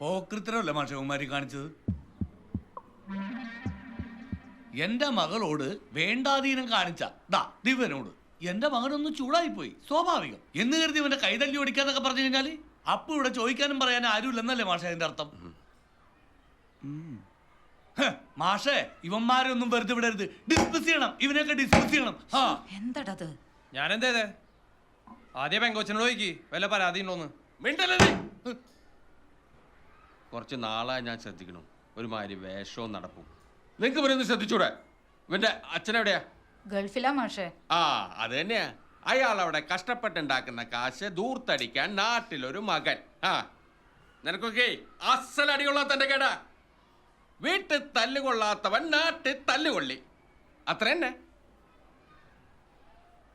പോക്കൃത്തരമല്ല മാഷകുമാരി കാണിച്ചത്? എന്റെ മകളോട് വേണ്ടാധീനം കാണിച്ച ദാ ദിവനോട് എന്റെ മകനൊന്ന് ചൂടായി പോയി സ്വാഭാവികം. എന്ന് കരുതി ഇവന്റെ കൈതല്ലി ഓടിക്കാന്നൊക്കെ പറഞ്ഞു കഴിഞ്ഞാൽ അപ്പൊ ഇവിടെ ചോദിക്കാനും പറയാനും ആരുമില്ലെന്നല്ലേ മാഷ അതിന്റെ അർത്ഥം? മാഷേ ഇവന്മാരെ ഒന്നും വെറുതെ വിടരുത്. ഡിസ്മിസ് ചെയ്യണം ഇവനെയൊക്കെ ഡിസ്മിസ് ചെയ്യണം. ആ എന്തടത്? ഞാൻ എന്തേതേ ആദ്യം പെങ്കോച്ചനോട് ചോദിക്കി വല്ല പരാതി ഉണ്ടോന്ന് മിണ്ടല്ലേ. കുറച്ച് നാളായി ഞാൻ ശ്രദ്ധിക്കണം ഒരുമാതിരി വേഷവും നടപ്പും. നിങ്ങൾക്ക് ഇവരൊന്ന് ശ്രദ്ധിച്ചൂടെ? ഇവന്റെ അച്ഛനെവിടെയാ ഗൾഫിലാ മാഷേ. ആ അത് തന്നെയാ. അയാൾ അവിടെ കഷ്ടപ്പെട്ടുണ്ടാക്കുന്ന കാശ് ദൂർത്തടിക്കാൻ നാട്ടിലൊരു മകൻ. ആ നിനക്കൊക്കെ അസലടിയുള്ള തന്റെ കേടാ. വീട്ടിൽ തല്ലുകൊള്ളാത്തവൻ നാട്ടിൽ തല്ലുകൊള്ളി. അത്ര തന്നെ.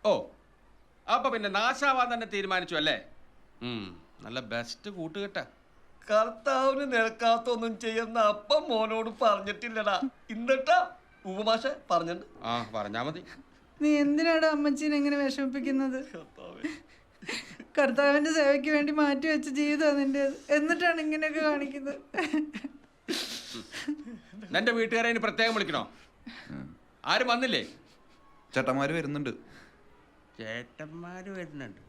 ഓ അപ്പൊ പിന്നെ നാശാവാൻ തന്നെ തീരുമാനിച്ചു അല്ലേ? നല്ല ബെസ്റ്റ് കൂട്ടുകെട്ടാ. കർത്താവിന് നിരക്കാത്തൊന്നും ചെയ്യുന്ന അപ്പം മോനോട് പറഞ്ഞിട്ടില്ലടാ. ഇന്നിട്ടാ ഉപമാഷ പറഞ്ഞിട്ടുണ്ട് ആ പറഞ്ഞാ മതി. നീ എന്തിനാണ് അമ്മച്ചീനെ എങ്ങനെ വിഷമിപ്പിക്കുന്നത്? കർത്താവിന്റെ സേവയ്ക്ക് വേണ്ടി മാറ്റി വെച്ച ജീവിതമാണ് നിന്റെ എന്നിട്ടാണ് ഇങ്ങനെയൊക്കെ കാണിക്കുന്നത്? നിന്റെ വീട്ടുകാരെ ഇനി പ്രത്യേകം വിളിക്കണോ? ആരും വന്നില്ലേ? ചേട്ടന്മാര് വരുന്നുണ്ട്. ചേട്ടന്മാര് വരുന്നുണ്ട്.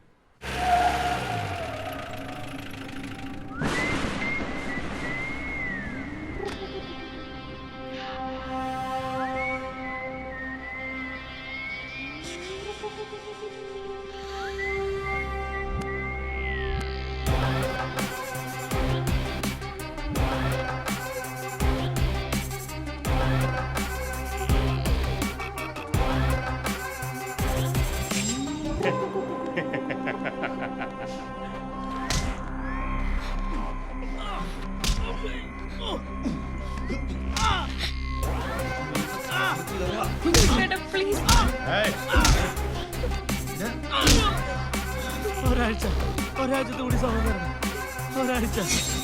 ഒരാഴ്ചത്തെ കൂടി സമയം തരണം ഒരാഴ്ച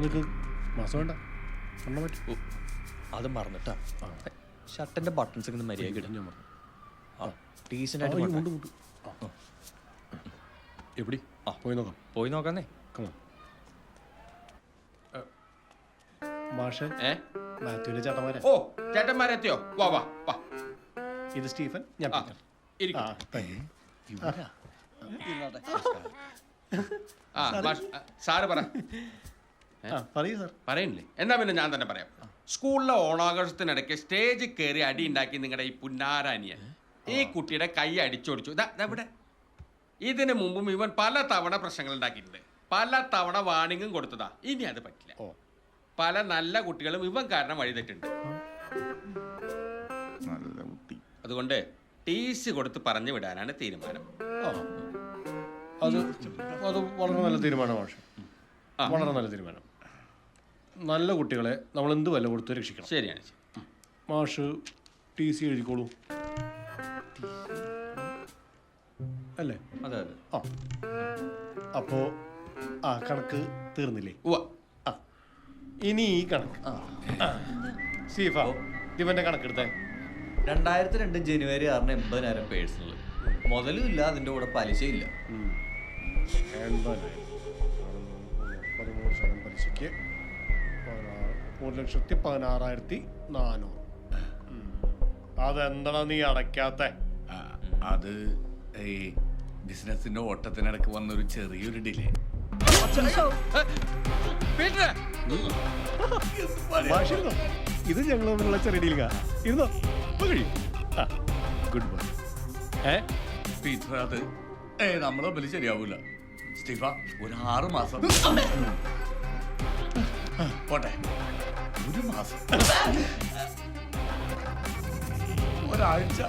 അതൊക്കെ മാസം വേണ്ട. എണ്ണ പറ്റും. അത് മറന്നിട്ടാ. ഷർട്ടിന്റെ ബട്ടൺസ് ഇങ്ങനെ മര്യാദ ഇടും. ഞാൻ മറന്നു. ആ, ആയിട്ട് മുണ്ട് ആ. എവിടെ? ആ. പോയി നോക്കാം. പോയി നോക്കാന്നേ. കമാ മാഷെ ഏ? മാത്യുവിന്റെ ചേട്ടന്മാരെ. ഓ ചേട്ടന്മാരെത്തിയോ? വാ വാ വാ. ഇത് സ്റ്റീഫൻ ഞാൻ ആ, പീറ്റർ ഇരിക്ക്. ആ സാറ് പറ. പറയൂ സാർ. പറയണില്ലേ എന്നാ പിന്നെ ഞാൻ തന്നെ പറയാം. സ്കൂളിലെ ഓണാഘോഷത്തിനിടയ്ക്ക് സ്റ്റേജിൽ കയറി അടി ഉണ്ടാക്കി നിങ്ങളുടെ ഈ പുന്നാരാനിയൻ ഈ കുട്ടിയുടെ കൈ അടിച്ചോടിച്ചു. ഇവിടെ. ഇതിനു മുമ്പും ഇവൻ പല തവണ പ്രശ്നങ്ങൾ ഉണ്ടാക്കിയിട്ടുണ്ട്. പല തവണ വാണിങ്ങും കൊടുത്തതാ. ഇനി അത് പറ്റില്ല. പല നല്ല കുട്ടികളും ഇവൻ കാരണം വഴിതെറ്റുണ്ട് അതുകൊണ്ട് ടി സി കൊടുത്ത് പറഞ്ഞു വിടാനാണ് തീരുമാനം. അത് അത് വളരെ നല്ല തീരുമാനമാണ്. വളരെ നല്ല തീരുമാനം. നല്ല കുട്ടികളെ നമ്മൾ എന്ത് വില കൊടുത്ത് രക്ഷിക്കണം? ശരിയാണ് ശരി. മാഷ് ടി സി എഴുതിക്കോളൂ. അല്ലേ? അതെ അതെ. ആ. അപ്പോ ആ കണക്ക് തീർന്നില്ലേ? ഉവ്വ. ആ. ഇനി ഈ കണക്ക്. ആ. ഇവന്റെ കണക്ക് എടുത്തേ രണ്ടായിരത്തി രണ്ട് ജനുവരി ആറിന് എൺപതിനായിരം പേഴ്സണൽ മുതലും ഇല്ല അതിന്റെ കൂടെ പലിശയില്ല എൺപതിനായിരം. പതിമൂന്ന് ശതമാനം പലിശയ്ക്ക് ഒരു ലക്ഷത്തി പതിനാറായിരത്തി നാനൂറ്. അതെന്താ നീ അടയ്ക്കാത്ത? അത് ഈ ബിസിനസിന്റെ ഓട്ടത്തിനിടക്ക് വന്നൊരു ചെറിയൊരു ഡിലേ. ഇത് ഞങ്ങൾ തമ്മിലുള്ള ചെറിയ ഡീലുക ഇരുന്നോ. ഗുഡ് ബൈ ഏ പീറ്റർ അത് ഏ നമ്മളെ തമ്മിൽ ശരിയാവൂല. സ്റ്റീഫ ഒരു ആറ് മാസം. പോട്ടെ. ഒരു മാസം. ഒരാഴ്ച.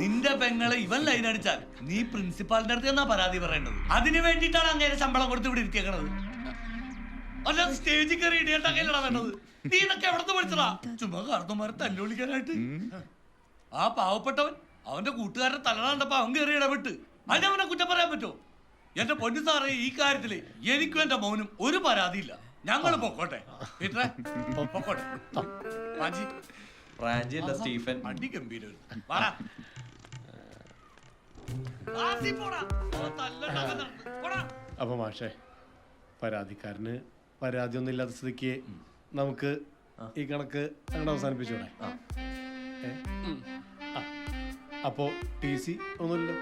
നിന്റെ പെങ്ങളെ ഇവൻ ലൈൻ അടിച്ചാൽ നീ പ്രിൻസിപ്പാളിന്റെ അടുത്ത് എന്നാ പരാതി പറയേണ്ടത്? അതിനു വേണ്ടിയിട്ടാണ് അങ്ങനെ ശമ്പളം കൊടുത്ത് ഇവിടെ ഇരിക്കണത് അല്ല സ്റ്റേജിൽ കയറി ഇടിയണ്ടാക്കലടാ വേണ്ടത്? നീ ഇതൊക്കെ എവിടുന്ന് പഠിച്ചടാ ചുമ്മാ കാർത്തുമാരെ തല്ലുവിളിക്കാനായിട്ട് ആ പാവപ്പെട്ടവൻ അവന്റെ കൂട്ടുകാരുടെ തലടാണ്ടപ്പോ അവൻ കയറി ഇടപെട്ട് അവനെ കുറ്റം പറയാൻ പറ്റുമോ? എന്റെ പൊന്നു സാറേ ഈ കാര്യത്തിൽ എനിക്കും എന്റെ മൗനും ഒരു പരാതിയില്ല. ഞങ്ങൾ പൊക്കോട്ടെ. പീറ്ററെ പൊക്കോട്ടെ. മാജി റാഞ്ചി അല്ല സ്റ്റീഫൻ. അടി ഗംഭീരം. അപ്പൊ മാഷേ പരാതിക്കാരന് പരാതി ഒന്നും ഇല്ലാത്ത സ്ഥിതിക്ക് നമുക്ക് ഈ കണക്ക് അങ്ങോട്ട് അവസാനിപ്പിച്ചൂടെ. അപ്പോ ടി സി ഒന്നുമില്ല.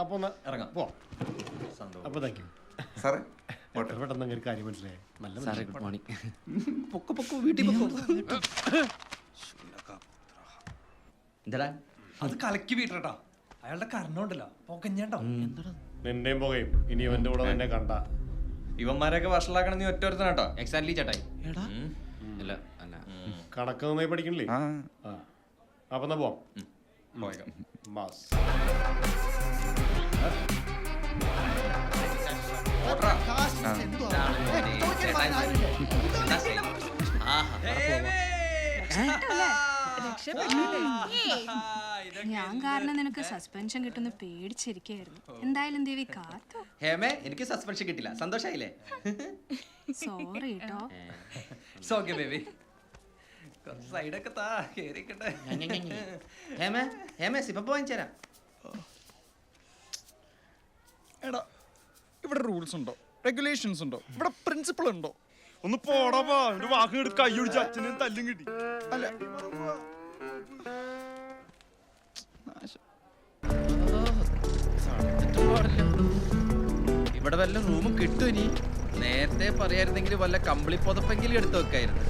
അപ്പൊ ഇറങ്ങാം. പോ. സന്തോഷം. അപ്പൊ താങ്ക് യു സാറേ എത്ര പെട്ടെന്ന് അങ്ങനെ ഒരു കാര്യം മനസ്സിലായി. നല്ല സാറേ ഗുഡ് മോർണിംഗ് പൊക്ക പൊക്ക വീട്ടിൽ എന്താടാ? അത് കലക്കി വീട്ടട്ടാ അയാളുടെ കർണമുണ്ടല്ലോ പൊക്കഞ്ഞേട്ടോ നിന്റെയും പുകയും. ഇനി ഇവന്റെ കൂടെ തന്നെ കണ്ട. ഇവന്മാരെയൊക്കെ വഷളാക്കണം നീ ഒറ്റ കേട്ടോ എക്സാക്ട്ലി ചേട്ടായി അല്ല അല്ല. കണക്ക് നന്നായി പഠിക്കണില്ലേ? അപ്പൊ എന്നാ പോവാം പോയേക്കാം. മാസ് ഞാൻ കാരണം നിനക്ക് സസ്പെൻഷൻ കിട്ടുന്ന പേടിച്ചിരിക്കായിരുന്നു എന്തായാലും ദേവി കാത്തു. ഹേമേ എനിക്ക് സസ്പെൻഷൻ കിട്ടില്ല. സന്തോഷായില്ലേ? സോറി കേട്ടോ സോക്കെ ബേബി. സൈഡൊക്കെ താ കേറിക്കട്ടെ. ഹേമേ ഹേമേ സിപ്പ വാങ്ങിച്ചു തരാം എടാ ഇവിടെ റൂൾസ് ഉണ്ടോ? റെഗുലേഷൻസ് ഉണ്ടോ? ഇവിടെ പ്രിൻസിപ്പിൾ ഉണ്ടോ? ഒന്ന് പോടാ ഒരു വാക്ക് എടുത്ത് കൈ ഒടിച്ച് അച്ഛനും തല്ലും കിട്ടി. അല്ല. ഇവിടെ വല്ല റൂമും കിട്ടും ഇനി. നേരത്തെ പറയായിരുന്നെങ്കിൽ വല്ല കമ്പിളി പുതപ്പെങ്കിലും എടുത്തു വെക്കായിരുന്നു.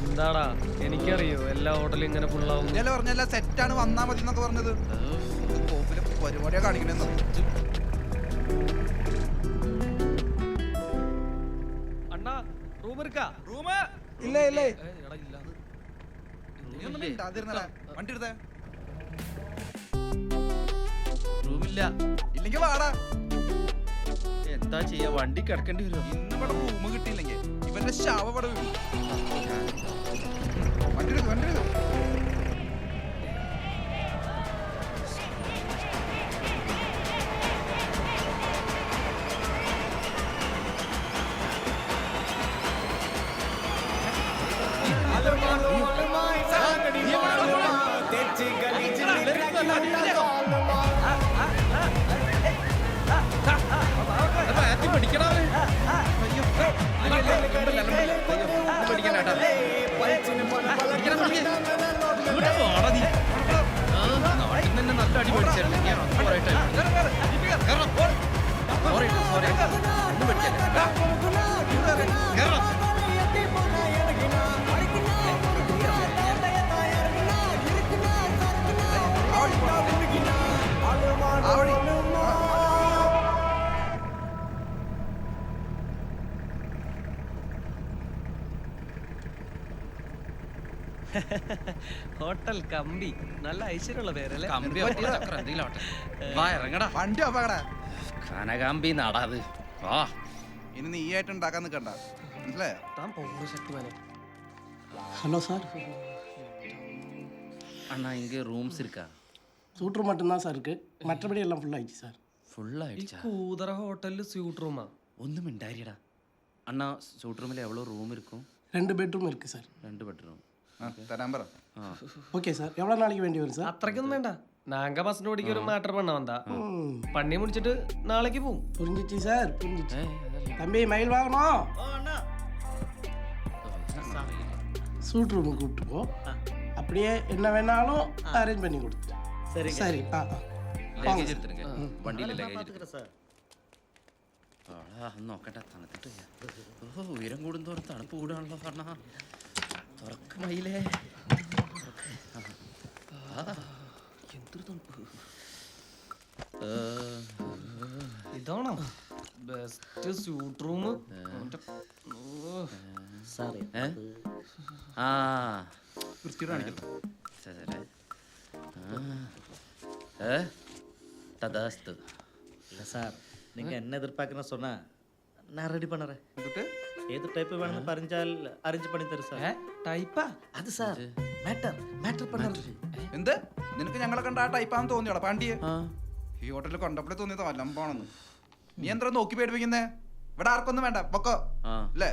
എന്താടാ? എനിക്കറിയോ എല്ലാ ഹോട്ടലും ഇങ്ങനെ ഫുള്ളാവും പറഞ്ഞല്ല സെറ്റാണ് വന്നാ മതി എന്നൊക്കെ പറഞ്ഞത്. പരിപാടിയാ കാണിക്കണെന്ന്. അണ്ണാ റൂം എടുക്കാ? റൂം? ഇല്ല ഇല്ലേ വണ്ടി എടുത്തേ. റൂമില്ല. ഇല്ലെങ്കിൽ വാടാ. എന്താ ചെയ്യാ? വണ്ടി കിടക്കേണ്ടി വരും. ഇന്ന് ഇവിടെ റൂം കിട്ടിയില്ലെങ്കിൽ ഇവന്റെ ശവ ഇവിടെ. വണ്ടി എടുക്ക് വണ്ടി എടുക്ക്. നല്ല അടി പഠിച്ചായിരുന്നു ഞാൻ പറയട്ടെ സോറി സോറി ഒന്നും പഠിക്കല്ലേ ഹോട്ടൽ കമ്പി. നല്ല ഐശ്വര്യമുള്ള പേരല്ലേ? കമ്പി ഇറങ്ങടാ. വണ്ടി കനകാമ്പി നാടാത് ആ ഇനി നീ ആയിട്ട് ഉണ്ടാക്കാൻ നിൽക്കണ്ട ഹലോ സാർ. അണ്ണാ இங்கே റൂംസ് இருக்கா സൂട്ടർ മറ്റും தான் സാർ. இருக்கு மற்றபடி எல்லாம் ஃபுல் ஆயிடுச்சு ഹോട്ടലിൽ സ്യൂട്ട് റൂമാ? ഒന്നും മിണ്ടാരിയടാ. അണ്ണാ സ്യൂട്ട് റൂമിൽ എവ്വളോ റൂം ഇരിക്കും രണ്ട് ബെഡ്റൂം இருக்கு சார் രണ്ട് ബെഡ്റൂം. വേണ്ട ഓടിക്ക് ഒരു മാറ്റർ പണ്ണി മുടിച്ചിട്ട് നാളേക്ക് പോകും புரிஞ்சிச்சு சார் புரிஞ்சிச்சு தம்பி மயில் வாங்கணும் சூட் ரூம் கூப்பிட்டு போ அப்படியே என்ன നോക്കട്ടെ തണുത്തിട്ട് ഉയരം കൂടുന്തോറും തണുപ്പ് കൂടാണല്ലോ പറഞ്ഞ തുറക്ക് മയിലേ തുറക്ക്. ഇതാണോ ബെസ്റ്റ് സ്യൂട്ട് റൂം ഏ? ആ വൃത്തിയോട് കാണിക്കണം சரி ஆ ததாஸ்து இல்ல சார் நீங்க என்ன எதிர்பார்க்கணும் சொன்னா நான் ரெடி பண்ணுறேன் ഏത് ടൈപ്പ് വേണമെന്ന് പറഞ്ഞാൽ അറേഞ്ച് പണി തരും സാർ ടൈപ്പാ അത് സാർ മാറ്റർ മാറ്റർ പണി എന്ത്? നിനക്ക് ഞങ്ങളെ കണ്ട ആ ടൈപ്പാന്ന് തോന്നിയോടാ പാണ്ടിയെ ഈ ഹോട്ടലിൽ കണ്ടപ്പോഴേ തോന്നിയതാ വല്ലമ്പാണെന്ന് നീ എന്താ നോക്കി പേടിപ്പിക്കുന്നേ? ഇവിടെ ആർക്കൊന്നും വേണ്ട പൊക്കോ. അല്ലേ?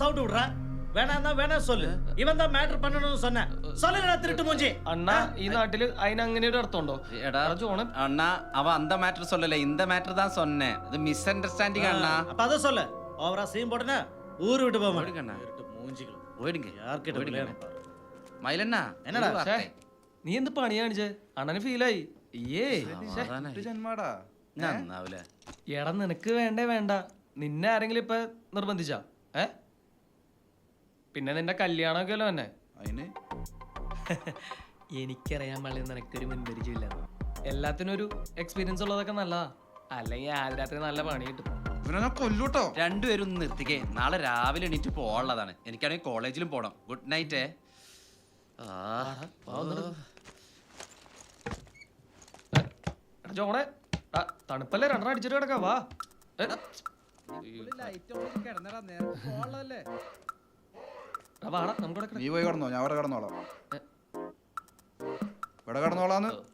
സൗണ്ട് വിടുറാ വേണമെന്നാ വേണ സൊല്ലു. ഇവൻ അണ്ണാ അവ അന്ത മാറ്റർ സൊല്ലല്ലേ? ഇന്ത മാറ്റർ താ സൊന്നെ. ഇത് മിസ്അണ്ടർസ്റ്റാൻഡിംഗ് അണ്ണാ. അപ്പൊ അത് ஓவரா சீன் போட்டனா ஊர் விட்டு போக போயிடுங்க அண்ணா. மாட்டேன் மூஞ்சிகள் போயிடுங்க யார்கிட்ட போயிடுங்க விளையாட பாரு. മൈലണ്ണ എന്നടാ? ഒരു വാർത്ത. നീ എന്ത് പണി കാണിച്ചേ അണ്ണന് ഫീലായി ഏ സമാധാനായി. ഒരു ജന്മാടാ നന്നാവൂല എടാ നിനക്ക് വേണ്ടേ വേണ്ട നിന്നെ ആരെങ്കിലും ഇപ്പൊ നിർബന്ധിച്ചാ ഏ പിന്നെ നിന്റെ കല്യാണമൊക്കെ അല്ലോ തന്നെ അതിന് എനിക്കറിയാൻ പാടില്ല നിനക്കൊരു മുൻപരിചയമില്ല എല്ലാത്തിനും ഒരു എക്സ്പീരിയൻസ് ഉള്ളതൊക്കെ നല്ലതാ അല്ലെങ്കിൽ ആദ്യ രാത്രി നല്ല പണി കിട്ടും ഇവനെ കൊല്ലൂട്ടോ. രണ്ടുപേരും ഒന്ന് നിർത്തിക്കേ. നാളെ രാവിലെ എണീറ്റ് പോകാനുള്ളതാണ്. എനിക്കാണെങ്കിൽ കോളേജിലും പോണം. ഗുഡ് നൈറ്റ് ജോണെ തണുപ്പല്ലേ? രണ്ടെണ്ണം അടിച്ചിട്ട് കിടക്കാ വാ. നീ പോയി കടന്നോ? ഞാൻ അവിടെ കടന്നോളാം. ഇവിടെ കടന്നോളാന്ന്?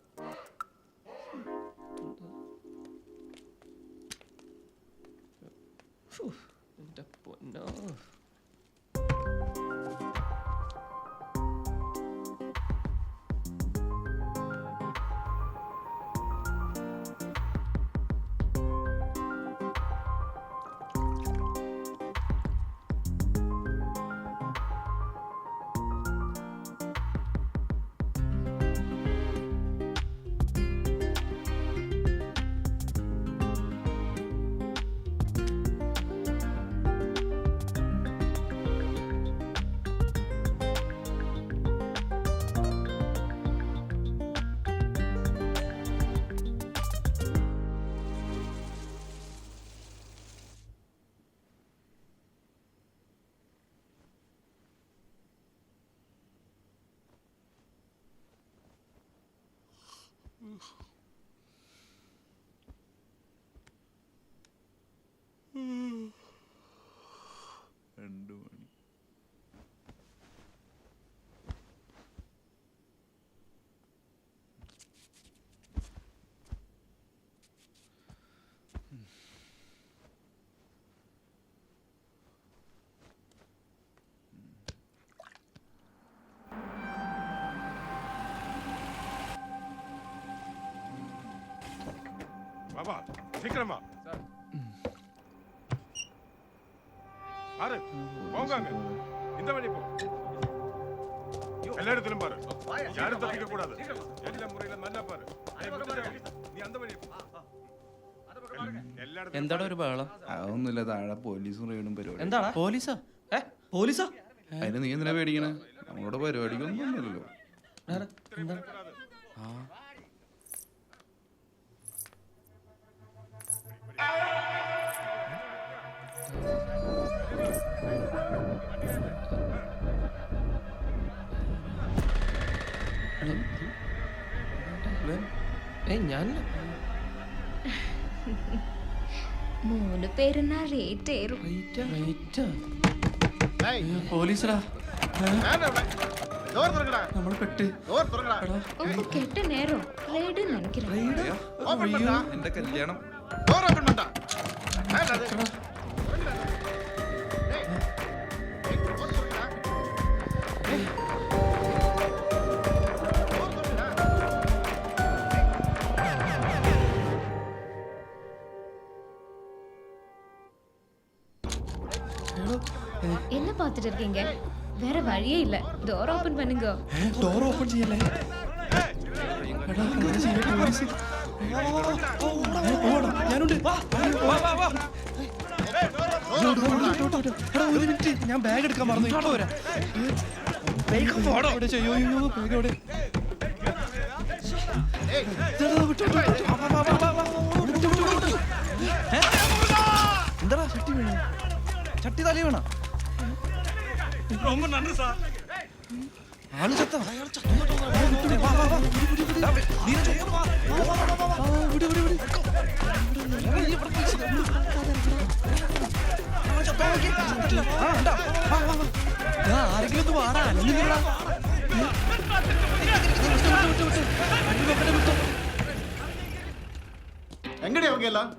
ബാബാ சீக்கிரம் வா ஆறு போங்க அங்க. இந்த வழி போ எல்லா இடத்திலும் பாரு யாரும் தப்பிக்க கூடாது எல்லா முறையில நல்லா பாரு ஏய், முத்துச்சாமி, നീ அந்த വഴി പോ. എല്ലാ இடத்திலும் എന്താടാ ഒരു ബഹളം അതൊന്നുമില്ല താഴെ പോലീസും റെയ്ഡും പരിപാടി എന്താടാ പോലീസാ ഏ പോലീസാ അതിന് നീ എന്തിനാ പേടിക്കണേ നമ്മളോട് പരിപാടിക്കൊന്നും ഇല്ലല്ലോ ആരാ? ഞാൻ? മൂന്ന് പേരെന്നാ റേറ്റ് ഏറും. പോലീസടാ നമ്മൾ പെട്ട്. ഒന്ന് കെട്ട നേരം? റൈഡ് നനക്കില്ല എന്റെ കല്യാണം. பார்த்துட்டு இருக்கீங்க வேற வழியே இல்ல டோர் ஓபன் பண்ணுங்க ഡോർ ഓപ്പൺ ചെയ്യല്ലേ ഞാനുണ്ട് ഒരു മിനിറ്റ് ഞാൻ ബാഗ് എടുക്കാൻ മറന്നു ഇപ്പൊ വരാം എന്താ ചട്ടി വീണ ചട്ടി തലി വീണ ആള് ചത്ത അയാള് ചത്തു. വാ, വാ, വാ. വിടി, വിടി, വിടി. ദാ, വെ- നീല ചൊയ്യ, വാ. വാ, വാ, വാ, വാ. ആ, വിടി, വിടി, വിടി. ഇവിടെ ഈ ഇവിടെ പോയി. ആ, ചത്തോ, നോക്കി. ചത്തില്ല. ആ, ഉണ്ടാ. വാ, വാ, വാ. ദാ, ആരെങ്കിലും ഒന്ന് വാടാ അല്ലെങ്കിലെടാ. எங்கடி அவங்க எல்லாம்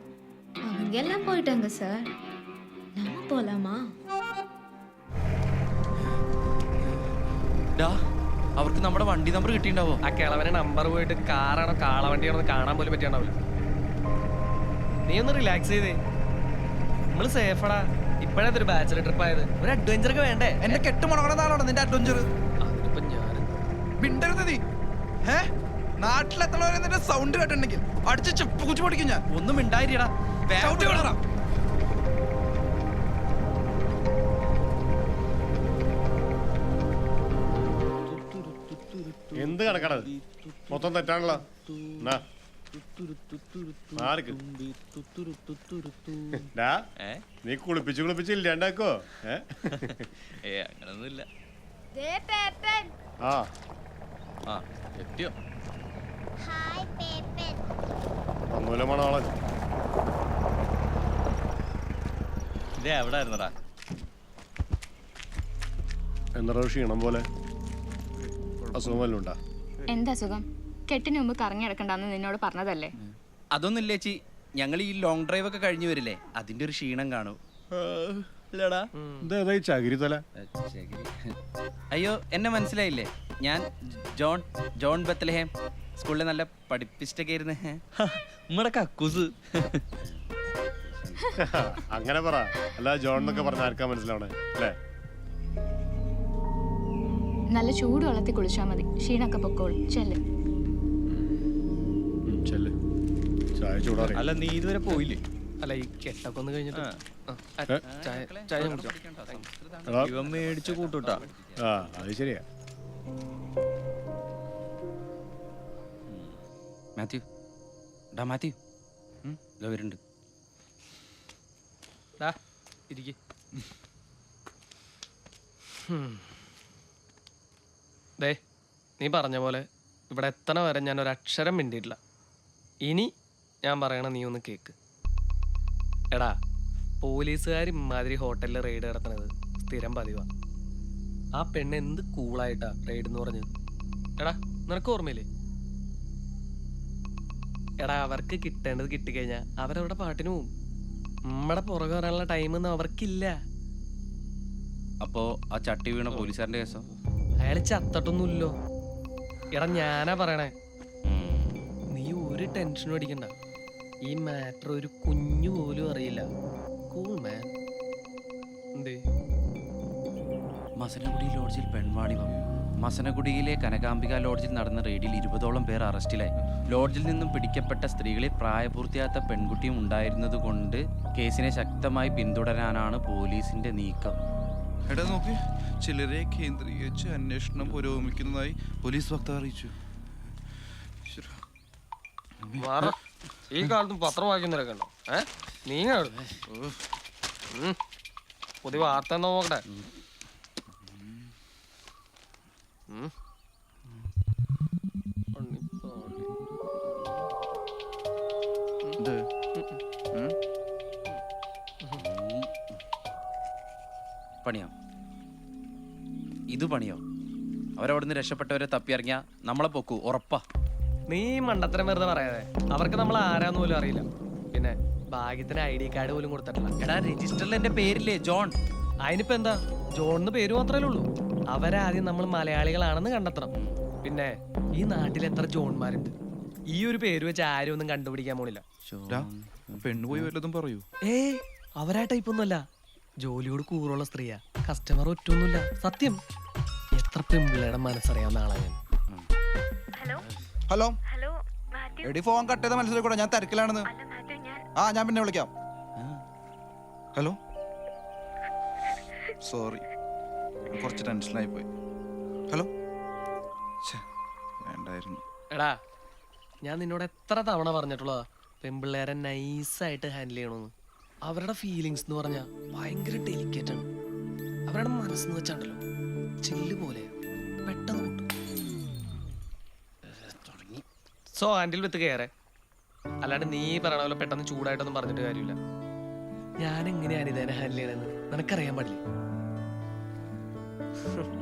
அவங்க எல்லாம் போயிட்டாங்க சார் நம்ம போலாமா ഡാ അവർക്ക് നമ്മുടെ വണ്ടി നമ്പർ കിട്ടിണ്ടാവോ ആ കിളവനെ നമ്പർ പോയിട്ട് കാറാണോ കാളവണ്ടിയാണോ എന്ന് കാണാൻ പോലും പറ്റിയുണ്ടാവില്ല നീ ഒന്ന് റിലാക്സ് ചെയ്തേ. നമ്മൾ സേഫടാ ഇപ്പഴേ ഒരു ബാച്ചലർ ട്രിപ്പ് ആയത്. ഒരു അഡ്വഞ്ചർ ഒക്കെ വേണ്ടേ? എന്റെ കെട്ട് മുടങ്ങണ നാളാണ് നിന്റെ അഡ്വഞ്ചർ അതിനിപ്പോ ഞാൻ മിണ്ടരുത് നീ. ഏ നാട്ടിലെത്തണവരെ നിന്റെ സൗണ്ട് കേട്ടിട്ടുണ്ടെങ്കിൽ അടിച്ച് ചെപ്പ് കുച്ചു പൊടിക്കും ഞാൻ. ഒന്നും മിണ്ടായിരിടാ എന്ത് കണക്കാണത്? മൊത്തം തെറ്റാണല്ലോ. നീ. കുളിപ്പിച്ച് കുളിപ്പിച്ച് ഇല്ലാണ്ടാക്കോ അങ്ങനൊന്നുമില്ല. ആ. ആ എത്തിയോ? ഒന്നുമില്ല മണോളൻ ഇതേ എവിടെ ആയിരുന്നടാ. എന്താ ക്ഷീണം പോലെ? അസുഖം ഉണ്ടാ? എന്താ സുഖം കെട്ടിന് മുമ്പ് കറങ്ങി നിന്നോട് പറഞ്ഞതല്ലേ? അതൊന്നുമില്ല ചേച്ചി. ഞങ്ങൾ ഈ ലോങ് ഡ്രൈവ് ഒക്കെ കഴിഞ്ഞു വരില്ലേ. അതിന്റെ ഒരു ക്ഷീണം കാണും. ഇല്ലടാ. ഇതേതാ ഈ ചകിരി തല? അയ്യോ എന്നെ മനസ്സിലായില്ലേ? ഞാൻ ജോൺ ജോൺ ബത്തലഹേം സ്കൂളിൽ നല്ല പഠിപ്പിച്ചിട്ടൊക്കെ ഇരുന്ന് നമ്മുടെ കക്കൂസ്. അങ്ങനെ പറ. അല്ല ജോൺ എന്നൊക്കെ പറഞ്ഞ ആർക്കാ മനസ്സിലാവണേ? അല്ലേ? നല്ല ചൂട് വെള്ളത്തിൽ കുളിച്ചാൽ മതി. ക്ഷീണൊക്കെ പൊക്കോളും. ചെല്ല്. ചായ ചൂടാറി അല്ല നീ ഇതുവരെ പോയില്ലേ? അല്ല ഈ കെട്ടൊക്കെ ഒന്ന് കഴിഞ്ഞിട്ട്. ചായ ചായ കുടിച്ചോ? എടാ, ഇവൻ മേടിച്ച് കൂട്ടൂട്ടാ. ആ അത് ശരിയാ. മാത്യു. ഡാ മാത്യു. ഇതാ വരുന്നുണ്ട്. ഡാ ഇരിക്ക്. ഹും. ദേ നീ പറഞ്ഞ പോലെ ഇവിടെ എത്തണ വരെ ഞാൻ ഒരു അക്ഷരം മിണ്ടിയിട്ടില്ല. ഇനി ഞാൻ പറയണ നീ ഒന്ന് കേക്ക്. എടാ പോലീസുകാർ ഇമാതിരി ഹോട്ടലിൽ റെയ്ഡ് നടത്തണത് സ്ഥിരം പതിവാ. ആ പെണ്ണ് എന്ത് കൂളായിട്ടാ റെയ്ഡ് എന്ന് പറഞ്ഞത്? എടാ നിനക്ക് ഓർമ്മയില്ലേ? എടാ അവർക്ക് കിട്ടേണ്ടത് കിട്ടിക്കഴിഞ്ഞാൽ അവരവരുടെ പാട്ടിന് പോവും. നമ്മുടെ പുറകെ വരാനുള്ള ടൈമൊന്നും അവർക്കില്ല. അപ്പോ ആ ചട്ടി വീണ പോലീസുകാരന്റെ കേസോ? അയാൾ ചത്തട്ടൊന്നുമില്ലോ. എടാ ഞാനാ പറയണേ. നീ ഒരു ടെൻഷനും അടിക്കണ്ട. ഈ മാറ്റർ ഒരു കുഞ്ഞു പോലും അറിയില്ല. കൂൾ മാൻ എന്തേ? മസനഗുഡി ലോഡ്ജിൽ പെൺവാണിഭം മസനഗുഡിയിലെ കനകാംബിക ലോഡ്ജിൽ നടന്ന റെയ്ഡിൽ ഇരുപതോളം പേർ അറസ്റ്റിലായി. ലോഡ്ജിൽ നിന്നും പിടിക്കപ്പെട്ട സ്ത്രീകളിൽ പ്രായപൂർത്തിയാത്ത പെൺകുട്ടിയും ഉണ്ടായിരുന്നതുകൊണ്ട് കേസിനെ ശക്തമായി പിന്തുടരാനാണ് പോലീസിന്റെ നീക്കം. എടാ നോക്ക്. ചിലരെ കേന്ദ്രീകരിച്ച് അന്വേഷണം പുരോഗമിക്കുന്നതായി പോലീസ് വക്താവ് അറിയിച്ചു. ഈ കാലത്ത് പത്രം വായിക്കുന്നവരൊക്കെ ഉണ്ടോ ഏ? നീ പുതിയ വാർത്ത എന്താ നോക്കട്ടെ? പണിയോ? ഇത് പണിയോ? അവരവിടുന്ന് രക്ഷപ്പെട്ടവരെ തപ്പിയിറങ്ങിയ നമ്മളെ പൊക്കു ഉറപ്പാ. നീ മണ്ടത്തരം വെറുതെ പറയാതെ. അവർക്ക് നമ്മൾ ആരാന്ന് പോലും അറിയില്ല. പിന്നെ ഭാഗ്യത്തിന് ഐ ഡി കാർഡ് പോലും കൊടുത്തിട്ടില്ല. എടാ രജിസ്റ്ററിൽ എന്റെ പേരില്ലേ ജോൺ? അതിനിപ്പോ എന്താ? ജോണിന് പേര് മാത്രമേ ഉള്ളൂ. അവരാദ്യം നമ്മൾ മലയാളികളാണെന്ന് കണ്ടെത്തണം. പിന്നെ ഈ നാട്ടിൽ എത്ര ജോൺമാരുണ്ട്? ഈ ഒരു പേര് വെച്ച് ആരും ഒന്നും കണ്ടുപിടിക്കാൻ പോണില്ല. പെണ്ണു പെണ്ണ് പോയി വല്ലതും പറയൂ. ഏ അവരാ ടൈപ്പ് ഒന്നുമല്ല. ജോലിയോട് കൂറുള്ള സ്ത്രീയാ. കസ്റ്റമർ ഒറ്റൊന്നുമില്ല. സത്യം. എത്ര പെമ്പിള്ളയുടെ മനസ്സറിയാവുന്ന ആളാ ഞാൻ. ഹലോ? എടി ഫോൺ കട്ട് ചെയ്ത മനസ്സിലാക്കൂടെ ഞാൻ തിരക്കിലാണെന്ന്. ആ ഞാൻ പിന്നെ വിളിക്കാം. ഹലോ? സോറി കുറച്ച് ടെൻഷനായി പോയി ഹലോ? ഛേ, വേണ്ടായിരുന്നു. എടാ. ഞാൻ നിന്നോട് എത്ര തവണ പറഞ്ഞിട്ടുള്ളതാ? പെമ്പിള്ളേരെ നൈസായിട്ട് ഹാൻഡിൽ ചെയ്യണമെന്ന് അവരുടെ ഫീലിങ്സ് എന്ന് പറഞ്ഞാൽ ഭയങ്കര ഡെലിക്കേറ്റ് ആണ്. അവരുടെ മനസ്സെന്ന് വെച്ചാണ്ടല്ലോ ചില്ല് പോലെ പെട്ടെന്ന് പൊട്ടും. തുടങ്ങി. സോ ഹാൻഡിൽ വിത്ത് കയറെ. അല്ലാണ്ട് നീ പറയണ പോലെ പെട്ടെന്ന് ചൂടായിട്ടൊന്നും പറഞ്ഞിട്ട് കാര്യമില്ല. ഞാൻ എങ്ങനെയാണ് ഇതേനെ ഹാൻഡിൽ ചെയ്യണമെന്ന് നിനക്കറിയാൻ പാടില്ല?